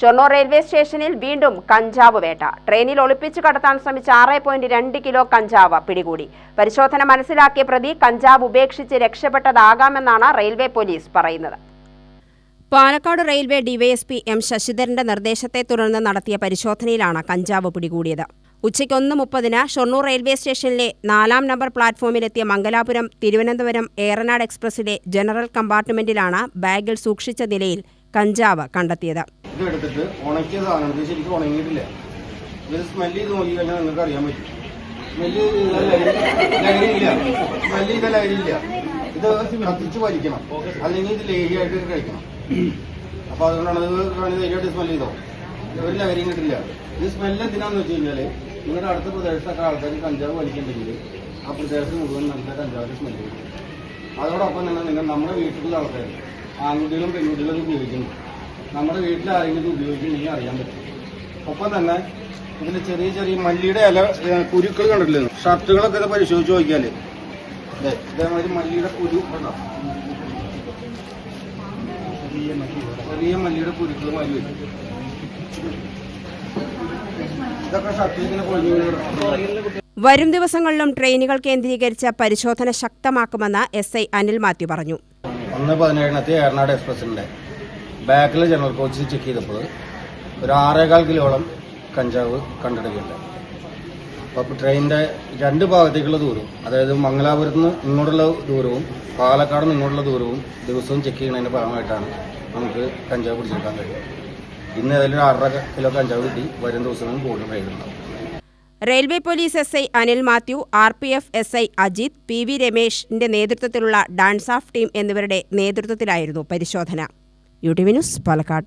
Shoranur railway സ്റ്റേഷനിൽ വീണ്ടും കഞ്ചാവ് വേട്ട. ട്രെയിനിൽ ഒളിപ്പിച്ചു കടത്താൻ ശ്രമിച്ച ആറ് പോയിന്റ് രണ്ട് കിലോ കഞ്ചാവ് പിടികൂടി. പരിശോധന മനസ്സിലാക്കിയ പ്രതി കഞ്ചാവ് ഉപേക്ഷിച്ച് രക്ഷപ്പെട്ടതാകാമെന്നാണ് റെയിൽവേ പോലീസ് പറയുന്നത്. പാലക്കാട് റെയിൽവേ ഡിവൈഎസ്പി എം ശശിധരന്റെ നിർദ്ദേശത്തെ തുടർന്ന് നടത്തിയ പരിശോധനയിലാണ് കഞ്ചാവ് പിടികൂടിയത്. ഉച്ചയ്ക്ക് ഒന്ന് മുപ്പതിന് ഷൊർണൂർ റെയിൽവേ സ്റ്റേഷനിലെ നാലാം നമ്പർ പ്ലാറ്റ്ഫോമിലെത്തിയ മംഗലാപുരം തിരുവനന്തപുരം ഏറനാട് എക്സ്പ്രസിലെ ജനറൽ കമ്പാർട്ട്മെന്റിലാണ് ബാഗിൽ സൂക്ഷിച്ച നിലയിൽ കഞ്ചാവ് കണ്ടെത്തിയത്. ഇത് എടുത്തിട്ട് ഉണക്കിയ സാധനം ഇത് ശരിക്കും ഉണങ്ങിയിട്ടില്ല. ഇത് സ്മെല്ല് ചെയ്ത് നോക്കി കഴിഞ്ഞാൽ നിങ്ങൾക്ക് അറിയാൻ പറ്റും. സ്മെല്ല് ലഹരിയില്ല. സ്മെല്ല് ചെയ്ത ലഹരിയില്ല. ഇത് കത്തിച്ച് വലിക്കണം അല്ലെങ്കിൽ ഇത് ലേഹിയായിട്ട് കഴിക്കണം. അപ്പൊ അതുകൊണ്ടാണ് ഇത് ധൈര്യമായിട്ട് സ്മെല്ല് ചെയ്തോ. ഒരു ലഹരിയും കിട്ടില്ല. ഇത് സ്മെല്ല് എന്തിനാന്ന് വെച്ച് കഴിഞ്ഞാൽ നിങ്ങളുടെ അടുത്ത പ്രദേശത്തൊക്കെ ആൾക്കാർ കഞ്ചാവ് വലിക്കുന്നുണ്ടെങ്കിൽ ആ പ്രദേശത്ത് മുഴുവൻ നല്ല കഞ്ചാവിന്റെ സ്മെല്ല് കിട്ടും അതോടൊപ്പം തന്നെ നിങ്ങൾ നമ്മുടെ വീട്ടിലുള്ള ആൾക്കാർ ആൺകുട്ടികളും പെൺകുട്ടികളും ഉപയോഗിക്കുന്നു. നമ്മുടെ വീട്ടിൽ ആരെങ്കിലും ഉപയോഗിക്കുന്നെങ്കിൽ അറിയാൻ പറ്റും. ഒപ്പം തന്നെ ഇതിൽ ചെറിയ ചെറിയ മല്ലിയുടെ ഇല കുരുക്കൾ കണ്ടിട്ടില്ലേ? ഷർട്ടുകളൊക്കെ ഇത് പരിശോധിച്ച് നോക്കിയാൽ. ഇതേമാതിരി മല്ലിയുടെ കുരു കണ്ടോ? ചെറിയ മല്ലിയുടെ കുരുക്കൾ മാറി വരും. ഇതൊക്കെ ഷർട്ടിങ്ങനെ പൊളിഞ്ഞു വരും ദിവസങ്ങളിലും ട്രെയിനുകൾ കേന്ദ്രീകരിച്ച പരിശോധന ശക്തമാക്കുമെന്ന് എസ് ഐ അനിൽ മാത്യു പറഞ്ഞു. ഒന്ന് പതിനേഴിനത്തെ ഏറനാട് എക്സ്പ്രസിന്റെ ബാക്കിൽ ജനറൽ കോച്ച് ചെക്ക് ചെയ്തപ്പോൾ ഒരു ആറേകാൽ കിലോളം കഞ്ചാവ് കണ്ടെടുക്കുകയുണ്ടായി അപ്പോൾ ട്രെയിനിന്റെ രണ്ട് ഭാഗത്തേക്കുള്ള ദൂരം അതായത് മംഗലാപുരത്ത് നിന്ന് ഇങ്ങോട്ടുള്ള ദൂരവും പാലക്കാട് നിന്ന് ഇങ്ങോട്ടുള്ള ദൂരവും ദിവസവും ചെക്ക് ചെയ്യുന്നതിന്റെ ഭാഗമായിട്ടാണ് നമുക്ക് കഞ്ചാവ് പിടിച്ചെടുക്കാൻ കഴിയുന്നത് ഇന്ന് ഏതായാലും ഒരു ആറര കിലോ കഞ്ചാവ് കിട്ടി വരും ദിവസങ്ങളിൽ കൂടുതൽ railway police S I Anil Mathew R P F S I Ajith P V രമേഷിന്റെ നേതൃത്വത്തിലുള്ള ഡാൻസ് ഓഫ് ടീം എന്നിവരുടെ നേതൃത്വത്തിലായിരുന്നു പരിശോധന. U T V news Palakkad